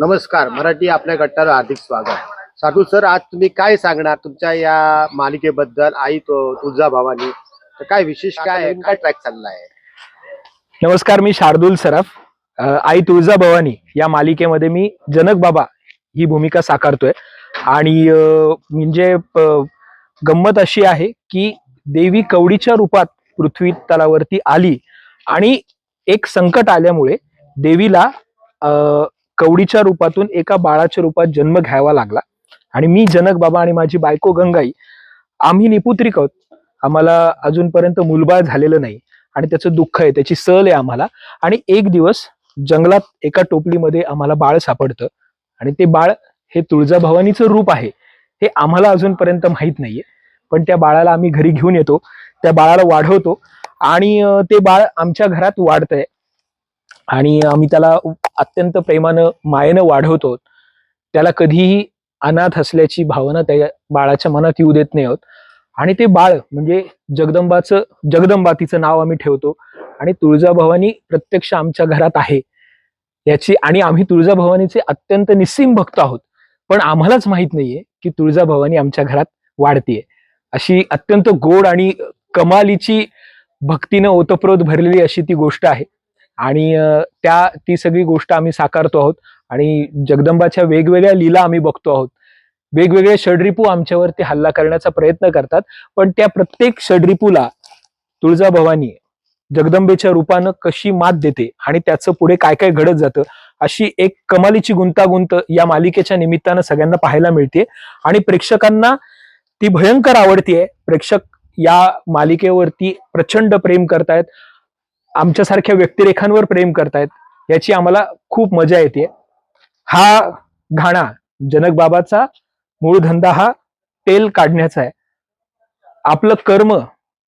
नमस्कार मराठी आपल्या गट्टाला हार्दिक स्वागत. साधू सर आज तुम्ही काय सांगणार? तुमच्या या मालिकेबद्दल आई तो तुळजा भवानी. तर काय विशेष काय काय ट्रॅक चालला आहे नमस्कार मी शार्दुल सराफ. आई तुळजा भवानी. या मालिकेमध्ये मी जनक बाबा ही भूमिका साकारतोय. आणि म्हणजे गंमत अशी आहे की देवी कवडीच्या रूपात पृथ्वी तलावरती आली. आणि एक संकट आल्यामुळे देवीला अ, कवडीच्या रूपातून एका बाळाच्या रूपात जन्म घ्यावा लागला. आणि मी जनक बाबा आणि माझी बायको गंगाई आम्ही निपुत्रिक आहोत. आम्हाला अजूनपर्यंत मुलबाळ झालेलं नाही. आणि त्याचं दुःख आहे त्याची सल आहे आम्हाला. आणि एक दिवस जंगलात एका टोपलीमध्ये आम्हाला बाळ सापडतं. आणि ते बाळ हे तुळजाभवानीचं रूप आहे. हे आम्हाला अजूनपर्यंत माहीत नाहीये. पण त्या बाळाला आम्ही घरी घेऊन येतो. त्या बाळाला वाढवतो. आणि ते बाळ आमच्या घरात वाढतंय. आणि आम्ही त्याला अत्यंत प्रेमानं मायेनं वाढवतो त्याला कधीही अनाथ असल्याची भावना त्या बाळाच्या मनात येऊ देत नाही आहोत. आणि ते बाळ म्हणजे जगदंबाचं जगदंबा तिचं नाव आम्ही ठेवतो. आणि तुळजाभवानी प्रत्यक्ष आमच्या घरात आहे. याची आणि आम्ही तुळजाभवानीचे अत्यंत निस्सीम भक्त आहोत. पण आम्हालाच माहीत नाहीये की तुळजाभवानी आमच्या घरात वाढतीये. अशी अत्यंत गोड आणि कमालीची भक्तीनं ओतप्रोत भरलेली अशी ती गोष्ट आहे. आणि त्या ती सगळी गोष्ट आम्ही साकारतो आहोत आणि जगदंबाच्या वेगवेगळ्या लीला आम्ही बघतो आहोत. वेगवेगळे षडरिपू आमच्यावरती हल्ला करण्याचा प्रयत्न करतात पण त्या प्रत्येक षडरिपूला तुळजाभवानी जगदंबेच्या रूपानं कशी मात देते आणि त्याचं पुढे काय काय घडत जातं अशी एक कमालीची गुंतागुंत या मालिकेच्या निमित्तानं सगळ्यांना पाहायला मिळते. आणि प्रेक्षकांना ती भयंकर आवडतीये. प्रेक्षक या मालिकेवरती प्रचंड प्रेम करतायत. आमच्यासारख्या व्यक्तिरेखांवर प्रेम करतायत याची आम्हाला खूप मजा येते हा घाणा जनक बाबाचा मूळ धंदा हा तेल काढण्याचा आहे. आपलं कर्म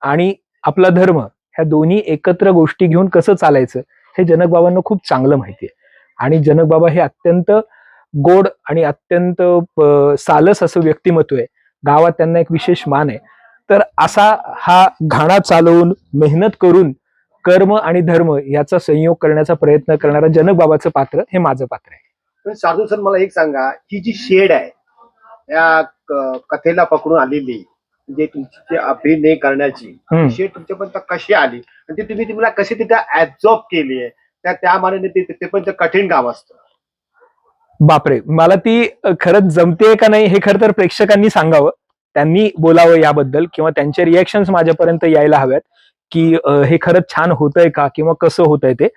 आणि आपला धर्म ह्या दोन्ही एकत्र गोष्टी घेऊन कसं चालायचं हे जनक बाबांना खूप चांगलं माहिती आहे आणि जनक बाबा हे अत्यंत गोड आणि अत्यंत सालस असं व्यक्तिमत्व आहे. गावात त्यांना एक विशेष मान आहे. तर असा हा घाणा चालवून मेहनत करून कर्म आणि धर्म याचा संयोग करण्याचा प्रयत्न करणारा जनक बाबाचं पात्र हे माझं पात्र आहे. पण साधू सर मला एक सांगा ही जी शेड आहे या कथेला पकडून आलेली म्हणजे तुमची अभिनय करण्याची. शेड तुमच्यापर्यंत कशी आली? आणि ती तुम्ही तुम्हाला कशी तिथे ऍब्झॉर्ब केली आहे? त्या त्या मानाने ते पण कठीण काम असतं. बापरे मला ती खरंच जमते का नाही हे खरं तर प्रेक्षकांनी सांगावं. त्यांनी बोलावं याबद्दल किंवा त्यांचे रिॲक्शन्स माझ्यापर्यंत यायला हव्यात. की हे खरंच छान होतंय का किंवा कसं होतंय ते.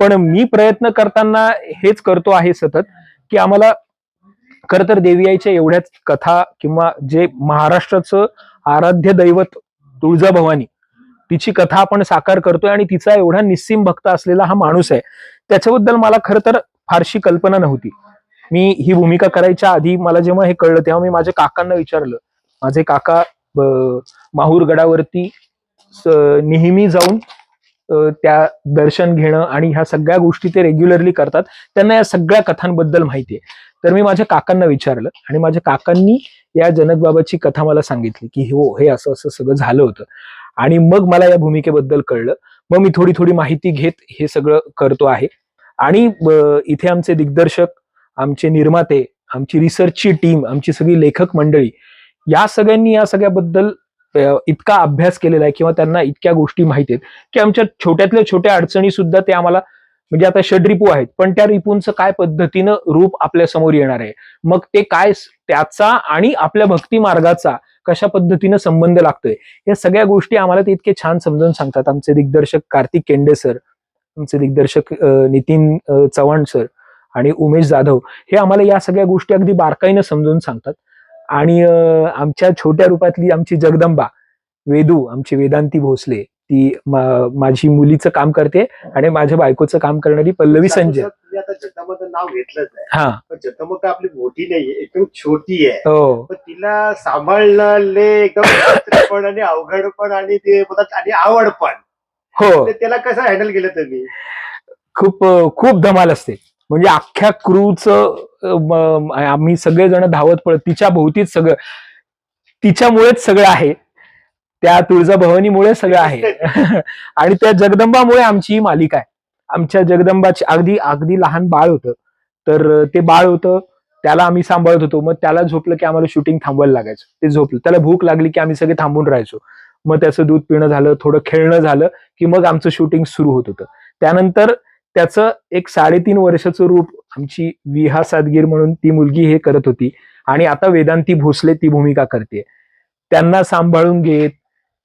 पण मी प्रयत्न करताना हेच करतो आहे सतत की आम्हाला खरं तर देवी आईच्या एवढ्याच कथा किंवा जे महाराष्ट्राचं आराध्य दैवत तुळजाभवानी तिची कथा आपण साकार करतोय आणि तिचा एवढा निस्सीम भक्त असलेला हा माणूस आहे. त्याच्याबद्दल मला खरं तर फारशी कल्पना नव्हती. मी ही भूमिका करायच्या आधी मला जेव्हा हे कळलं तेव्हा मी माझ्या काकांना विचारलं. माझे काका माहूरगडावरती माहूर गडावरती नेहमी जाऊन त्या दर्शन घेणं आणि ह्या सगळ्या गोष्टी ते रेग्युलरली करतात. त्यांना या सगळ्या कथांबद्दल माहिती आहे तर मी माझ्या काकांना विचारलं आणि माझ्या काकांनी या जनक बाबाची कथा मला सांगितली की हो हे असं असं सगळं झालं होतं. आणि मग मला या भूमिकेबद्दल कळलं. मग मी थोडी थोडी माहिती घेत हे सगळं करतो आहे. आणि इथे आमचे दिग्दर्शक आमचे निर्माते आमची रिसर्चची टीम आमची सगळी लेखक मंडळी या सगळ्यांनी या सगळ्याबद्दल इतका अभ्यास केलेला आहे किंवा त्यांना इतक्या गोष्टी माहिती आहेत की आमच्या छोट्यातल्या छोट्या अडचणी सुद्धा ते आम्हाला म्हणजे आता षडरिपू आहेत पण त्या रिपूंचं काय पद्धतीनं रूप आपल्यासमोर येणार आहे? मग ते काय त्याचा आणि आपल्या भक्ती मार्गाचा कशा पद्धतीनं संबंध लागतोय? या सगळ्या गोष्टी आम्हाला ते इतके छान समजून सांगतात. आमचे दिग्दर्शक कार्तिक केंडे सर आमचे दिग्दर्शक नितीन चव्हाण सर आणि उमेश जाधव हे आम्हाला या सगळ्या गोष्टी अगदी बारकाईनं समजून सांगतात. आणि आमच्या छोट्या रूपातली आमची जगदंबा वेदू आमची वेदांती भोसले ती मा- माझी मुलीचं काम करते आणि माझ्या बायकोचं काम करणारी पल्लवी संजय. आता जगदंबाचं नाव घेतलंच आहे. हा. पण जगदंबा काय आपली मोठी नाहीये एकदम छोटी आहे. हो. पण तिला सांभाळणं लय एकदम पण आणि अवघड पण आणि ते आणि आवड पण. हो. त्याला कसं हँडल केलं तुम्ही? खूप खूप धमाल असते. म्हणजे अख्ख्या क्रूचं आम्ही सगळेजण धावत पळत तिच्या भोवतीच सगळं तिच्यामुळेच सगळं आहे. त्या तुळजाभवानीमुळे सगळं आहे. आणि त्या जगदंबामुळे आमची ही मालिका आहे. आमच्या जगदंबाची अगदी अगदी लहान बाळ होतं. तर ते बाळ होतं त्याला आम्ही सांभाळत होतो. मग त्याला झोपलं की आम्हाला शूटिंग थांबवायला लागायचं. ते झोपलं. त्याला भूक लागली की आम्ही सगळे थांबून राहायचो. मग त्याचं दूध पिणं झालं थोडं खेळणं झालं की मग आमचं शूटिंग सुरू होत होतं. त्यानंतर त्याचं एक साडेतीन वर्षाचं रूप आमची विहा सादगीर म्हणून ती मुलगी हे करत होती. आणि आता वेदांती भोसले ती भूमिका करते. त्यांना सांभाळून घेत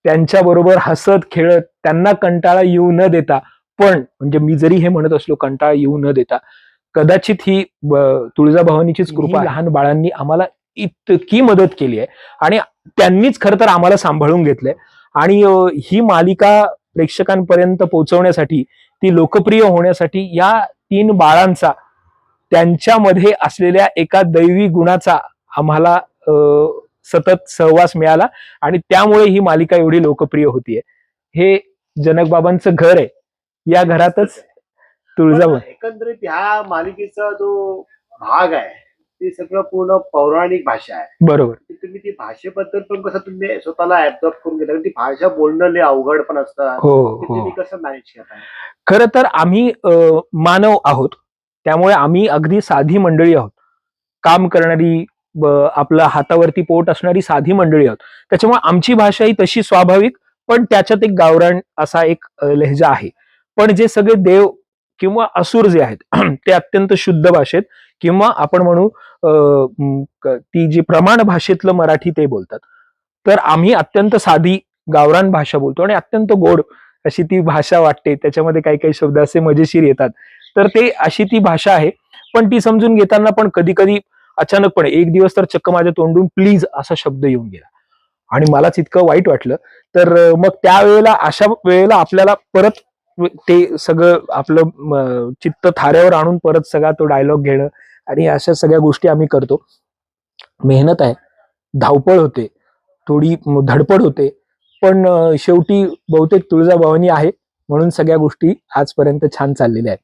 त्यांच्या बरोबर हसत खेळत त्यांना कंटाळा येऊ न देता पण म्हणजे मी जरी हे म्हणत असलो कंटाळा येऊ न देता कदाचित ही तुळजाभवानीचीच कृपा. लहान बाळांनी आम्हाला इतकी मदत केली आहे. आणि त्यांनीच खरं तर आम्हाला सांभाळून घेतलंय. आणि ही मालिका प्रेक्षकांपर्यंत पोहोचवण्यासाठी ती लोकप्रिय होण्यासाठी या तीन बाळांचा त्यांच्यामध्ये असलेल्या एका दैवी गुणाचा आम्हाला सतत सहवास मिळाला आणि त्यामुळे ही मालिका एवढी लोकप्रिय होतीये. हे जनकबाबांचं घर आहे. या घरातच तुळजाभवानी एकंदरीत ह्या मालिकेचा जो भाग आहे ते सगळं पूर्ण पौराणिक भाषा आहे. बरोबर. तुम्ही ती भाषेबद्दल पण कसं तुम्ही स्वतःला ऍब्झॉर्ब करून घेता ती भाषा बोलणं लय अवघड पण असतात हो हो. तुम्ही कसं मॅनेज करताय खरं तर आम्ही मानव आहोत. त्यामुळे आम्ही अगदी साधी मंडळी आहोत. काम करणारी आपलं हातावरती पोट असणारी साधी मंडळी आहोत. त्याच्यामुळे आमची भाषा ही तशी स्वाभाविक पण त्याच्यात एक गावरान असा एक लहजा आहे. पण जे सगळे देव किंवा असुर जे आहेत ते अत्यंत शुद्ध भाषेत किंवा आपण म्हणू ती जी प्रमाण भाषेतलं मराठी ते बोलतात. तर आम्ही अत्यंत साधी गावरान भाषा बोलतो आणि अत्यंत गोड अशी ती भाषा वाटते. त्याच्यामध्ये काही काही शब्द असे मजेशीर येतात. तर ते अशी ती भाषा आहे. पण ती समजून घेताना पण कधी कधी अचानकपणे एक दिवस तर चक्क माझ्या तोंडून प्लीज असा शब्द येऊन गेला. आणि मलाच इतकं वाईट वाटलं. तर मग त्यावेळेला अशा वेळेला आपल्याला परत ते सगळं आपलं चित्त थाऱ्यावर आणून परत सगळा तो डायलॉग घेणं आणि अशा सगळ्या गोष्टी आम्ही करतो. मेहनत आहे. धावपळ होते. थोडी धडपड होते. पण शेवटी बहुतेक तुळजाभवानी आहे म्हणून सगळ्या गोष्टी आजपर्यंत छान चाललेल्या आहेत.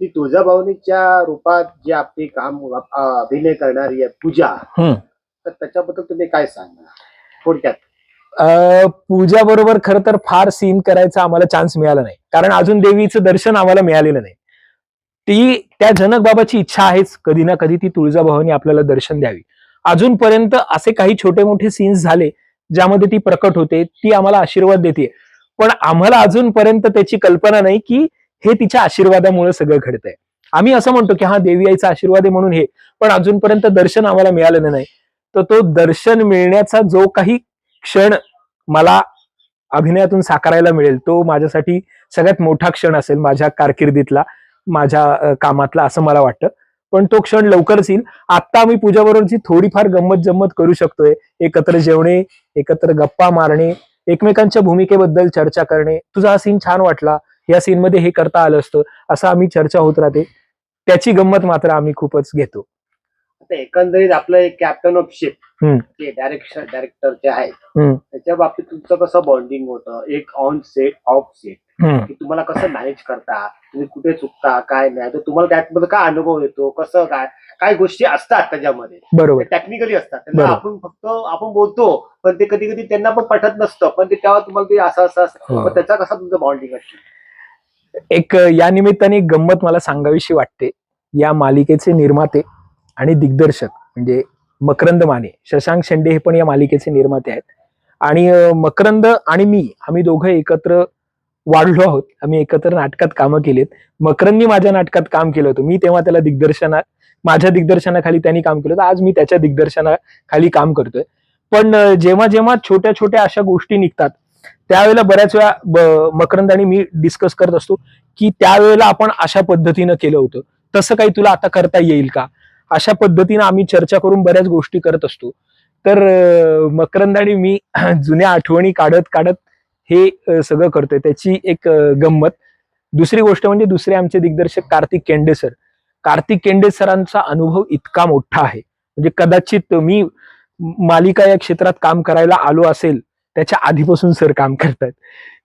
ती तुळजाभवानीच्या रूपात जे आपली काम अभिनय करणारी आहे पूजा. तर त्याच्याबद्दल तुम्ही काय सांगणार? थोडक्यात. पूजा बरोबर खर तर फार सीन करायचा आम्हाला चान्स मिळाला नाही. कारण अजून देवीचं दर्शन आम्हाला मिळालेलं नाही. ती त्या जनक बाबाची इच्छा आहेच कधी ना कधी ती तुळजाभवानी आपल्याला दर्शन द्यावी. अजूनपर्यंत असे काही छोटे मोठे सीन्स झाले ज्यामध्ये ती प्रकट होते ती आम्हाला आशीर्वाद देते. पण आम्हाला अजूनपर्यंत त्याची कल्पना नाही की हे तिच्या आशीर्वादामुळे सगळं घडतंय. आम्ही असं म्हणतो की हा देवी आईचा आशीर्वाद आहे म्हणून हे पण अजूनपर्यंत दर्शन आम्हाला मिळालेलं नाही. तर तो दर्शन मिळण्याचा जो काही क्षण मला अभिनयातून साकारायला मिळेल. तो माझ्यासाठी सगळ्यात मोठा क्षण असेल माझ्या कारकिर्दीतला माझ्या कामातला असं मला वाटतं. पण तो क्षण लवकरच येईल. आता आम्ही पूजाबरोबरची थोडीफार गंमत जम्मत करू शकतोय. एकत्र जेवणे एकत्र गप्पा मारणे एकमेकांच्या भूमिकेबद्दल चर्चा करणे. तुझा हा सीन छान वाटला. या सीन मध्ये हे करता आलं असतं असं आम्ही चर्चा होत राहते. त्याची गंमत मात्र आम्ही खूपच घेतो. आता एकंदरीत आपलं एक कॅप्टन ऑफ शिप. जे डायरेक्शन डायरेक्टर जे आहेत. त्याच्या बाबतीत तुमचं कसं बॉन्डिंग होतं? एक ऑन सेट ऑफ सेट. की तुम्हाला कसं मॅनेज करता? तुम्ही कुठे चुकता? काय नाही? तर तुम्हाला त्यामध्ये काय अनुभव येतो? कसं काय? काय गोष्टी असतात त्याच्यामध्ये. बरोबर. टेक्निकली असतात. त्यांना. आपण फक्त आपण बोलतो पण ते कधी कधी त्यांना पण पटत नसतं. पण ते तेव्हा तुम्हाला ते असं असं असतं हो. त्याचा कसा तुमचं बॉन्डिंग असतं? एक या निमित्ताने गंमत मला सांगावीशी वाटते. या मालिकेचे निर्माते आणि दिग्दर्शक म्हणजे मकरंद माने शशांक शेंडे हे पण या मालिकेचे निर्माते आहेत. आणि मकरंद आणि मी आम्ही दोघं एकत्र वाढलो आहोत. आम्ही एकत्र नाटकात कामं केलीत. मकरंदनी माझ्या नाटकात काम केलं होतं. मी तेव्हा त्याला दिग्दर्शना माझ्या दिग्दर्शनाखाली त्यांनी काम केलं होतं. आज मी त्याच्या दिग्दर्शनाखाली काम करतोय. पण जेव्हा जेव्हा छोट्या छोट्या अशा गोष्टी निघतात त्यावेळेला बऱ्याच वेळा मकरंद आणि मी डिस्कस करत असतो की त्यावेळेला आपण अशा पद्धतीनं केलं होतं. तसं काही तुला आता करता येईल का? अशा पद्धतीने आम्ही चर्चा करून बऱ्याच गोष्टी करत असतो. तर मकरंद आणि मी जुन्या आठवणी काढत काढत हे सगळं करतोय. त्याची एक गंमत. दुसरी गोष्ट म्हणजे दुसरे आमचे दिग्दर्शक कार्तिक केंडे सर. कार्तिक केंडे सरांचा अनुभव इतका मोठा आहे. म्हणजे कदाचित मी मालिका या क्षेत्रात काम करायला आलो असेल त्याच्या आधीपासून सर काम करतात.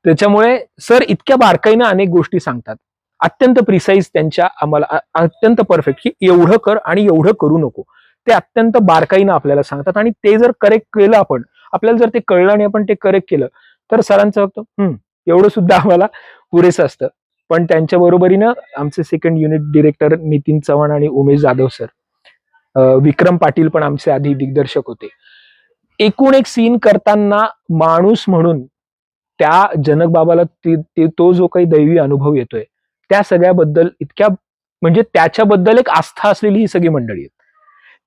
त्याच्यामुळे सर इतक्या बारकाईनं अनेक गोष्टी सांगतात. अत्यंत प्रिसाईज त्यांच्या आम्हाला अत्यंत परफेक्ट की एवढं कर आणि एवढं करू नको. ते अत्यंत बारकाईनं आपल्याला सांगतात आणि ते जर करेक्ट केलं आपण आपल्याला जर ते कळलं आणि आपण ते करेक्ट केलं तर सरांचं फक्त हम्म एवढं सुद्धा आम्हाला पुरेसं असतं. पण त्यांच्या बरोबरीनं आमचे second unit director Nitin Chavan आणि उमेश जाधव सर विक्रम पाटील पण आमचे आधी दिग्दर्शक होते. एकूण एक सीन करताना माणूस म्हणून त्या जनक बाबाला ती- तो जो काही दैवी अनुभव येतोय त्या सगळ्याबद्दल इतक्या म्हणजे त्याच्याबद्दल एक आस्था असलेली ही सगळी मंडळी आहेत.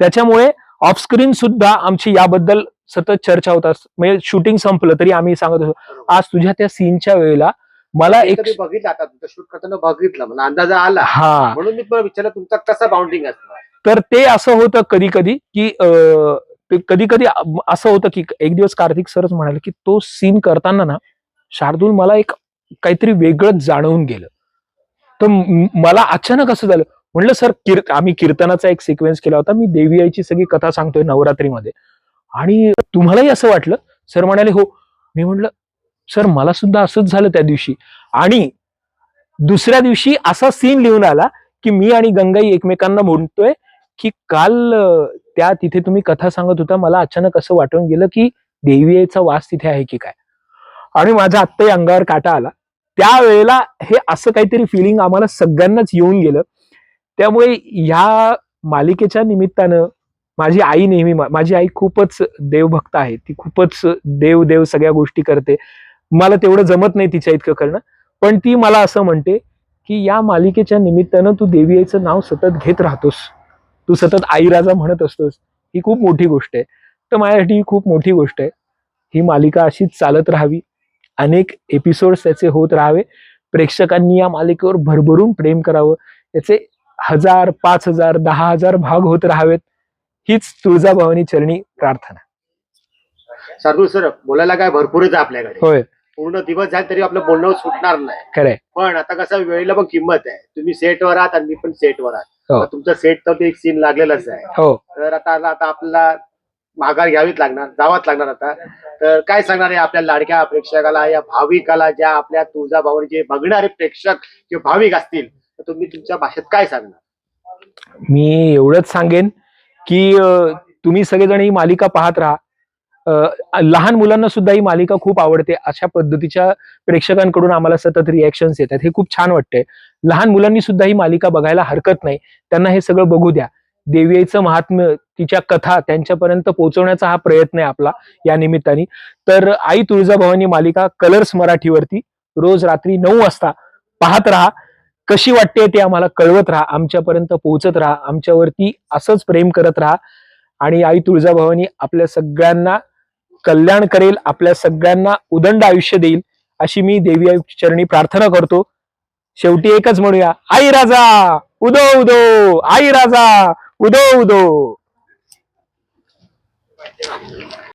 त्याच्यामुळे ऑफस्क्रीन सुद्धा आमची याबद्दल सतत चर्चा होत असते म्हणजे शूटिंग संपलं तरी आम्ही सांगत असतो आज तुझ्या त्या सीनच्या वेळेला मला एक बघितलं आता? तुमचं शूट करताना बघितलं मला अंदाजा आला. हा. म्हणून मी विचारलं तुमचा कसा बाउंडिंग असणार? तर ते असं होतं कधी कधी की कधी कधी असं होतं की एक दिवस कार्तिक सरच म्हणाले की तो सीन करताना ना शार्दूल मला एक काहीतरी वेगळंच जाणवून गेलं. तर मला अचानक असं झालं. म्हणलं सर कीर आम्ही कीर्तनाचा एक सिक्वेन्स केला होता. मी देवी आईची सगळी कथा सांगतोय नवरात्रीमध्ये. आणि तुम्हालाही असं वाटलं? सर म्हणाले हो. मी म्हटलं सर मला सुद्धा असंच झालं त्या दिवशी. आणि दुसऱ्या दिवशी असा सीन लिहून आला की मी आणि गंगाई एकमेकांना म्हणतोय की काल त्या तिथे तुम्ही कथा सांगत होता. मला अचानक असं वाटून गेलं की देवीचा वास तिथे आहे की काय? आणि माझ्या आत्ताही अंगावर काटा आला. त्यावेळेला हे असं काहीतरी फिलिंग आम्हाला सगळ्यांनाच येऊन गेलं. त्यामुळे ह्या मालिकेच्या निमित्तानं माझी आई नेहमी माझी आई खूपच देवभक्त आहे. ती खूपच देव देव सगळ्या गोष्टी करते. मला तेवढं जमत नाही तिच्या इतकं करणं. पण ती मला असं म्हणते की या मालिकेच्या निमित्तानं तू देवी आईचं नाव सतत घेत राहतोस. तू सतत आई राजा म्हणत असतोस. ही खूप मोठी गोष्ट आहे. तर माझ्यासाठी ही खूप मोठी गोष्ट आहे. ही मालिका अशीच चालत राहावी. अनेक एपिसोड्स त्याचे होत राहावे. प्रेक्षकांनी या मालिकेवर भरभरून प्रेम करावं. त्याचे हजार पाच हजार दहा हजार भाग होत राहावेत. हीच तुळजाभवानी चरणी प्रार्थना. शार्दूल सर बोलायला काय भरपूरच आहे आपल्याकडे. होय. पूर्ण दिवस झाले तरी आपलं बोलणं सुटणार नाही. खरंय. पण आता कसं वेळेला पण किंमत आहे. तुम्ही सेटवर आहात आणि मी पण सेटवर आहात. हो. तुमचा सेट तर एक सीन लागलेलाच आहे. हो. तर आता आता आपल्याला माघार घ्यावीच लागणार जावाच लागणार आता. तर काय सांगणार आहे आपल्या लाडक्या प्रेक्षकाला या भाविकाला ज्या आपल्या तुळजाभवानी जे बघणारे प्रेक्षक जे भाविक असतील तर तुम्ही तुमच्या भाषेत काय सांगणार? मी एवढंच सांगेन की तुम्ही सगळेजण ही मालिका पाहत राहा. अं, लहान मुलांना सुद्धा ही मालिका खूप आवडते. अशा पद्धतीच्या प्रेक्षकांकडून आम्हाला सतत रिॲक्शन्स येतात. हे खूप छान वाटतंय. लहान मुलांनी सुद्धा ही मालिका बघायला हरकत नाही. त्यांना हे सगळं बघू द्या. देवीचं महात्म्य तिच्या कथा त्यांच्यापर्यंत पोहोचवण्याचा हा प्रयत्न आहे आपला या निमित्ताने. तर आई तुळजाभवानी मालिका कलर्स मराठीवरती रोज रात्री नऊ वाजता पाहत राहा. कशी वाटते ते आम्हाला कळवत राहा. आमच्यापर्यंत पोहोचत राहा. आमच्यावरती असंच प्रेम करत राहा. आणि आई तुळजाभवानी आपल्या सगळ्यांना कल्याण करेल आपल्या सगळ्यांना उदंड आयुष्य देईल अशी मी देवी आई चरणी प्रार्थना करतो. शेवटी एकच म्हणूया आई राजा उदो उदो आई राजा. उदो उदो